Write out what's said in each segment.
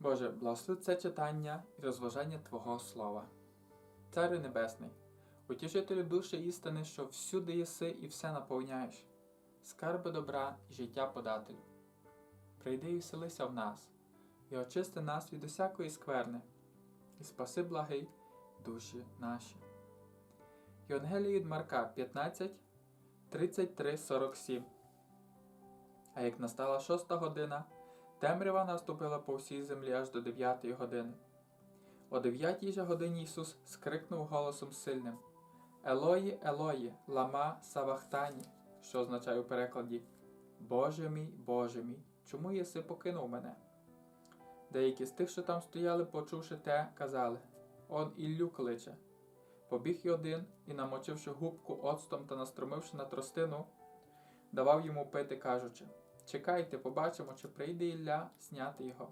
Боже, благослови це читання і розважання Твого Слова. Царю Небесний, утішителю душі істини, що всюди єси і все наповняєш, скарби добра і життя подателю. Прийди і вселися в нас, і очисти нас від усякої скверни, і спаси благий душі наші. Євангеліє від Марка 15, 33, 47. А як настала шоста година, темрява наступила по всій землі аж до дев'ятої години. О дев'ятій же годині Ісус скрикнув голосом сильним Елої, Елої, лама Савахтані, що означає у перекладі Боже мій, Боже мій, чому єси покинув мене? Деякі з тих, що там стояли, почувши те, казали Он Іллю кличе. Побіг й один і, намочивши губку оцтом та настромивши на тростину, давав йому пити, кажучи Чекайте, побачимо, чи прийде Ілля зняти його.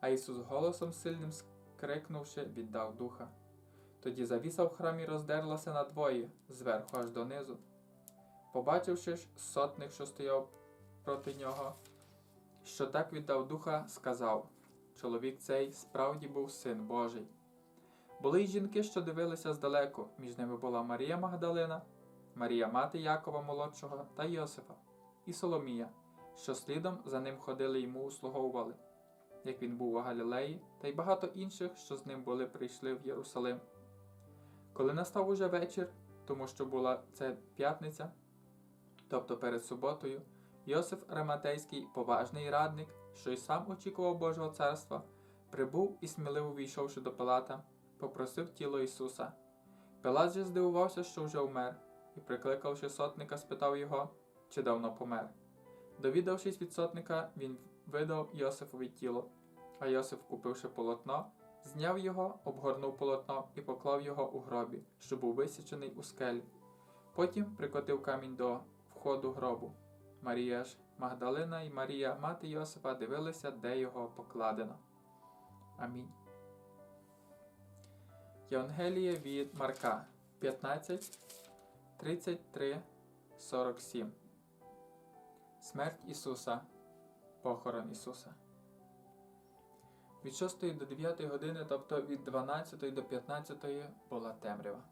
А Ісус голосом сильним скрикнувши, віддав духа. Тоді завіса в храмі роздерлася надвоє, зверху аж донизу. Побачивши ж сотник, що стояв проти нього, що так віддав духа, сказав Чоловік цей справді був син Божий. Були й жінки, що дивилися здалеку, між ними була Марія Магдалина, Марія мати Якова молодшого та Йосифа, і Соломія, що слідом за ним ходили йому услуговували, як він був у Галілеї, та й багато інших, що з ним були, прийшли в Єрусалим. Коли настав уже вечір, тому що була це п'ятниця, тобто перед суботою, Йосиф Араматейський, поважний радник, що й сам очікував Божого царства, прибув і сміливо війшовши до Пилата, попросив тіло Ісуса. Пилат же здивувався, що вже вмер, і, прикликавши сотника, спитав його, чи давно помер. Довідавшись від сотника, він видав Йосифові тіло, а Йосиф, купивши полотно, зняв його, обгорнув полотно і поклав його у гробі, що був висічений у скелі. Потім прикотив камінь до входу гробу. Марія ж Магдалина і Марія, мати Йосифа, дивилися, де його покладено. Амінь. Євангеліє від Марка 15, 33, 47. Смерть Ісуса. Похорон Ісуса. Від 6 до 9 години, тобто від 12 до 15 була темрява.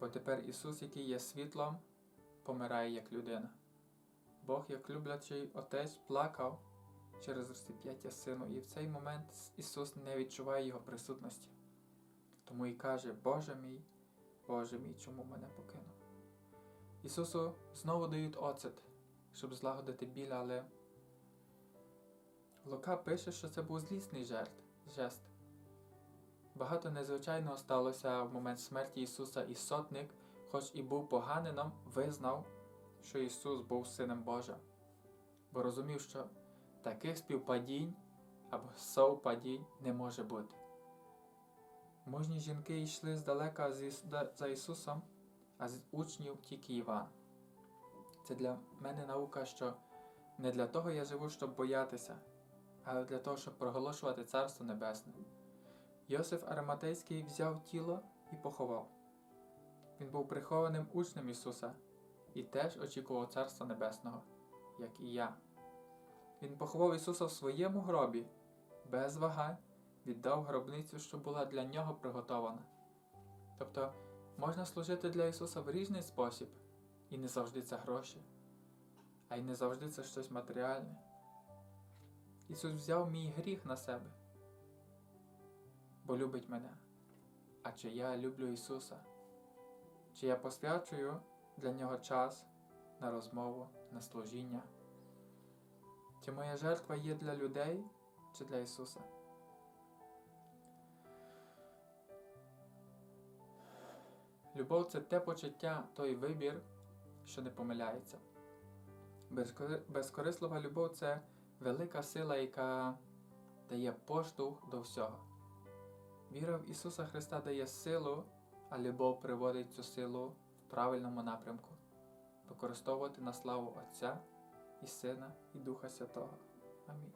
Бо тепер Ісус, який є світлом, помирає як людина. Бог, як люблячий Отець, плакав через розп'яття Сину, і в цей момент Ісус не відчуває Його присутності. Тому і каже, Боже мій, Боже мій, чому мене покинув? Ісусу знову дають оцет, щоб злагодити біль, але Лука пише, що це був злісний жертв, жест. Багато незвичайного сталося в момент смерті Ісуса, і сотник, хоч і був поганином, визнав, що Ісус був Сином Божим, бо розумів, що таких співпадінь або совпадінь не може бути. Мужні жінки йшли здалека за Ісусом, а з учнів тільки Іван. Це для мене наука, що не для того я живу, щоб боятися, але для того, щоб проголошувати Царство Небесне. Йосиф Араматейський взяв тіло і поховав. Він був прихованим учнем Ісуса і теж очікував Царства Небесного, як і я. Він поховав Ісуса в своєму гробі, без вагань віддав гробницю, що була для нього приготована. Тобто можна служити для Ісуса в різний спосіб, і не завжди це гроші, а й не завжди це щось матеріальне. Ісус взяв мій гріх на себе, бо любить мене. А чи я люблю Ісуса? Чи я посвячую для Нього час на розмову, на служіння? Чи моя жертва є для людей чи для Ісуса? Любов це те почуття, той вибір, що не помиляється. Безкорислива любов це велика сила, яка дає поштовх до всього. Віра в Ісуса Христа дає силу, а любов приводить цю силу в правильному напрямку, використовувати на славу Отця і Сина, і Духа Святого. Амінь.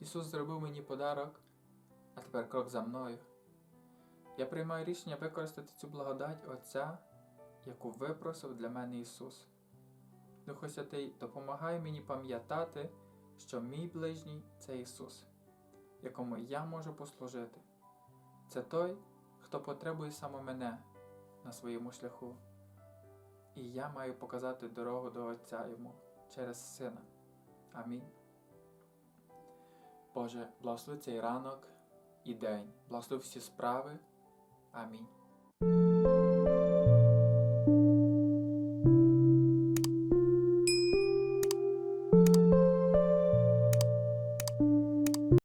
Ісус зробив мені подарок, а тепер крок за мною. Я приймаю рішення використати цю благодать Отця, яку випросив для мене Ісус. Духу Святий, допомагай мені пам'ятати, що мій ближній це Ісус. якому я можу послужити. Це той, хто потребує саме мене на своєму шляху. І я маю показати дорогу до Отця йому через Сина. Амінь. Боже, благослови цей ранок і день, благослови всі справи. Амінь.